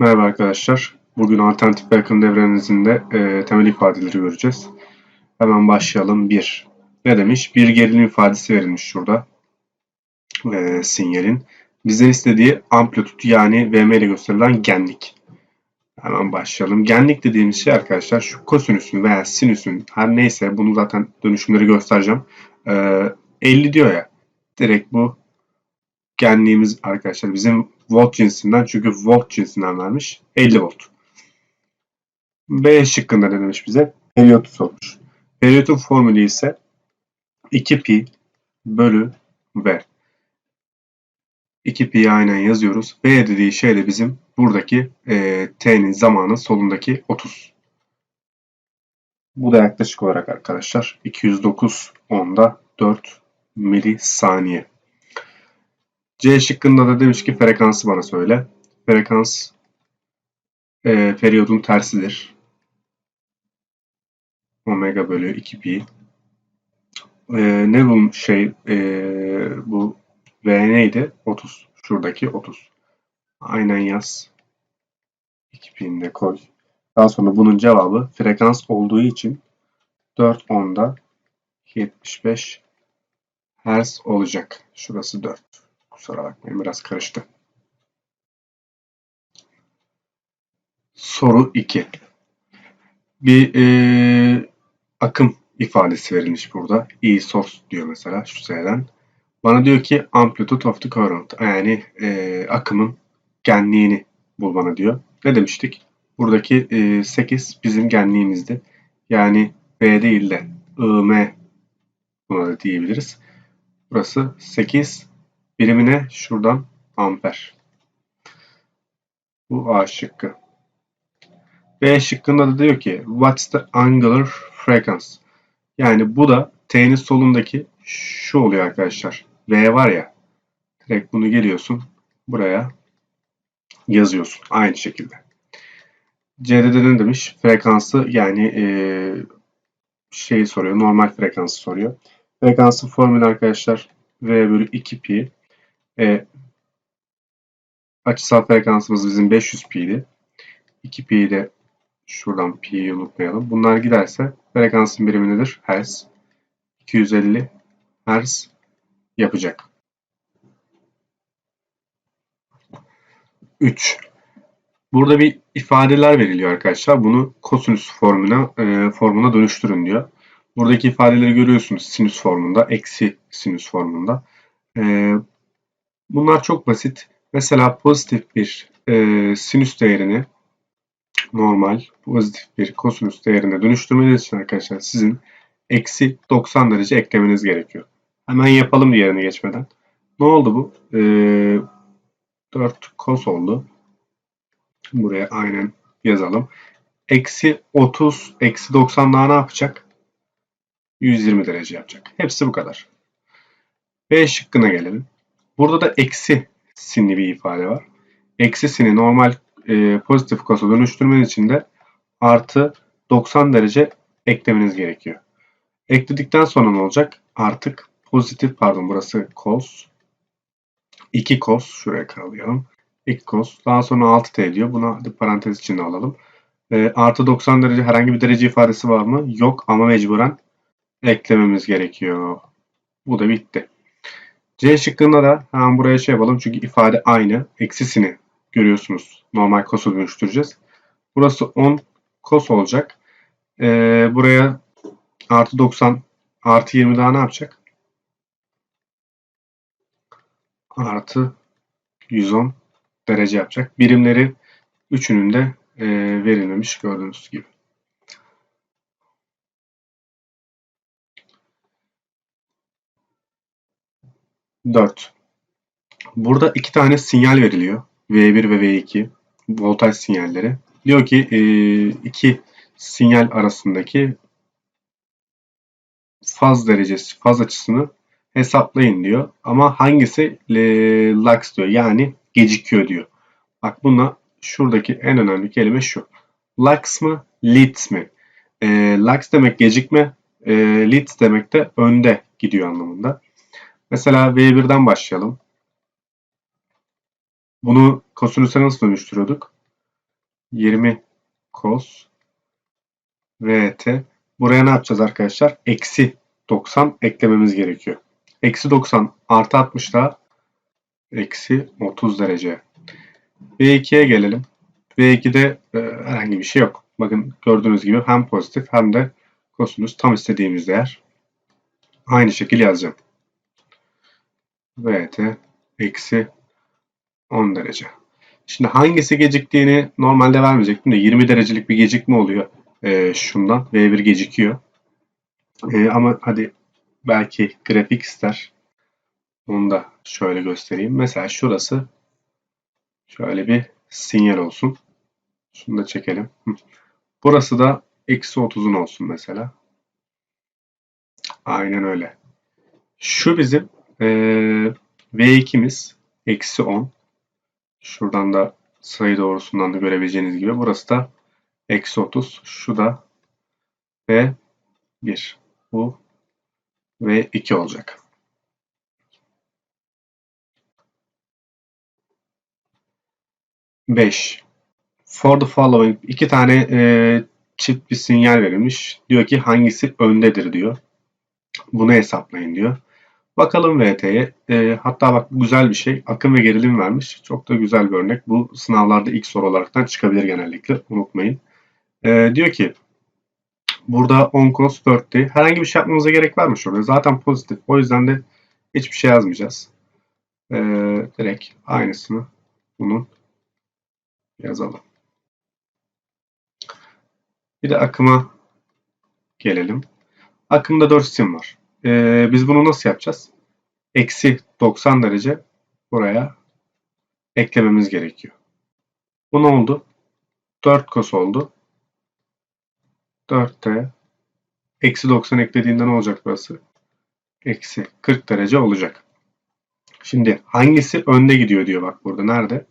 Merhaba arkadaşlar. Bugün alternatif bir akım devrenizinde e, temel ifadeleri göreceğiz. Hemen başlayalım. 1. Ne demiş? Bir gerilim ifadesi verilmiş şurada. E, sinyalin. Bizden istediği amplitüt yani Vm ile gösterilen genlik. Hemen başlayalım. Genlik dediğimiz şey arkadaşlar şu kosinüsün veya sinüsün her neyse bunu zaten dönüşümleri göstereceğim. E, 50 diyor ya. Direkt bu genliğimiz arkadaşlar bizim volt cinsinden çünkü volt cinsinden vermiş 50 volt. B şıkkında ne demiş bize? Periyot sormuş. Periyotun formülü ise 2pi bölü V. 2pi'yi aynen yazıyoruz. V dediği şey de bizim buradaki e, t'nin zamanı solundaki 30. Bu da yaklaşık olarak arkadaşlar 209 onda 4 milisaniye. C şıkkında da demiş ki frekansı bana söyle. Frekans e, periyodun tersidir. Omega bölü 2 pi. E, ne bu şey e, bu V neydi? 30. Şuradaki 30. Aynen yaz. 2 pi'ni de koy. Daha sonra bunun cevabı frekans olduğu için 4 onda 75 Hz olacak. Şurası 4. Kusura bakmayın biraz karıştı. Soru 2. Bir e, akım ifadesi verilmiş burada. E source diyor mesela şu S'den. Bana diyor ki amplitude of the current yani e, akımın genliğini bul bana diyor. Ne demiştik? Buradaki e, 8 bizim genliğimizdi. Yani V değil de IM buna da diyebiliriz. Burası 8 birimine şuradan amper. Bu A şıkkı. B şıkkında da diyor ki what's the angular frequency? Yani bu da T'nin solundaki şu oluyor arkadaşlar. V var ya. Direkt bunu geliyorsun. Buraya yazıyorsun. Aynı şekilde. C'de de ne demiş? Frekansı yani ee, şeyi soruyor. Normal frekansı soruyor. Frekansın formülü arkadaşlar V bölü 2 pi e, açısal frekansımız bizim 500 pi'ydi. 2 pi'yi de şuradan pi'yi unutmayalım. Bunlar giderse frekansın birimi nedir? Hertz. 250 Hz yapacak. 3. Burada bir ifadeler veriliyor arkadaşlar. Bunu kosinüs formuna, e, formuna dönüştürün diyor. Buradaki ifadeleri görüyorsunuz sinüs formunda, eksi sinüs formunda. E, Bunlar çok basit. Mesela pozitif bir e, sinüs değerini normal pozitif bir kosinüs değerine dönüştürmeniz için arkadaşlar sizin eksi 90 derece eklemeniz gerekiyor. Hemen yapalım diğerine geçmeden. Ne oldu bu? E, 4 kos oldu. Buraya aynen yazalım. Eksi 30, eksi 90 daha ne yapacak? 120 derece yapacak. Hepsi bu kadar. B şıkkına gelelim. Burada da eksi sinli bir ifade var. Eksisini normal e, pozitif kosa dönüştürmeniz için de artı 90 derece eklemeniz gerekiyor. Ekledikten sonra ne olacak? Artık pozitif pardon burası cos. 2 cos şuraya kalayalım. 2 cos. Daha sonra 6t diyor. Bunu hadi parantez içinde alalım. E, artı 90 derece herhangi bir derece ifadesi var mı? Yok ama mecburen eklememiz gerekiyor. Bu da bitti. C şıkkında da hemen buraya şey yapalım çünkü ifade aynı. Eksisini görüyorsunuz. Normal kosa dönüştüreceğiz. Burası 10 kos olacak. Ee, buraya artı 90 artı 20 daha ne yapacak? Artı 110 derece yapacak. Birimleri üçünün de e, verilmemiş gördüğünüz gibi. 4. Burada iki tane sinyal veriliyor. V1 ve V2 voltaj sinyalleri. Diyor ki e, iki sinyal arasındaki faz derecesi, faz açısını hesaplayın diyor. Ama hangisi lux diyor. Yani gecikiyor diyor. Bak buna şuradaki en önemli kelime şu. Lux mı? Leads mi? E, demek gecikme. E, leads demek de önde gidiyor anlamında. Mesela V1'den başlayalım. Bunu kosinüse nasıl dönüştürüyorduk? 20 cos VT. Buraya ne yapacağız arkadaşlar? Eksi 90 eklememiz gerekiyor. Eksi 90 artı 60 daha eksi 30 derece. V2'ye gelelim. V2'de e, herhangi bir şey yok. Bakın gördüğünüz gibi hem pozitif hem de kosinüs tam istediğimiz değer. Aynı şekilde yazacağım. VT eksi 10 derece. Şimdi hangisi geciktiğini normalde vermeyecektim de 20 derecelik bir gecikme oluyor e, şundan. V1 gecikiyor. E, ama hadi belki grafik ister. Onu da şöyle göstereyim. Mesela şurası şöyle bir sinyal olsun. Şunu da çekelim. Burası da eksi 30'un olsun mesela. Aynen öyle. Şu bizim e, V2'miz eksi 10. Şuradan da sayı doğrusundan da görebileceğiniz gibi. Burası da eksi 30. Şu da V1. Bu V2 olacak. Beş. For the following iki tane e, çift bir sinyal verilmiş. Diyor ki hangisi öndedir diyor. Bunu hesaplayın diyor. Bakalım VT'ye. E, hatta bak güzel bir şey. Akım ve gerilim vermiş. Çok da güzel bir örnek. Bu sınavlarda ilk soru olaraktan çıkabilir genellikle. Unutmayın. E, diyor ki burada 10 cos 4'ti. Herhangi bir şey yapmamıza gerek var mı şurada? Zaten pozitif. O yüzden de hiçbir şey yazmayacağız. E, direkt aynısını bunun yazalım. Bir de akıma gelelim. Akımda 4 sim var. Ee, biz bunu nasıl yapacağız? Eksi 90 derece buraya eklememiz gerekiyor. Bu ne oldu? 4 kos oldu. 4'te eksi 90 eklediğinde ne olacak burası? Eksi 40 derece olacak. Şimdi hangisi önde gidiyor diyor bak burada. Nerede?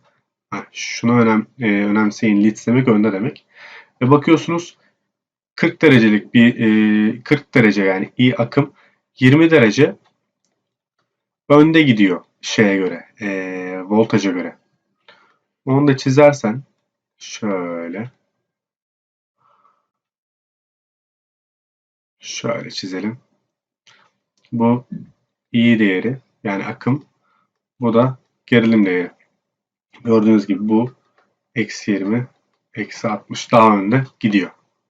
Ha, şunu önem, e, önemseyin. Leads demek önde demek. Ve bakıyorsunuz 40 derecelik bir e, 40 derece yani i akım 20 derece önde gidiyor şeye göre, e, voltaja göre. Onu da çizersen şöyle şöyle çizelim. Bu i değeri yani akım. Bu da gerilim değeri. Gördüğünüz gibi bu eksi 20 eksi 60 daha önde gidiyor.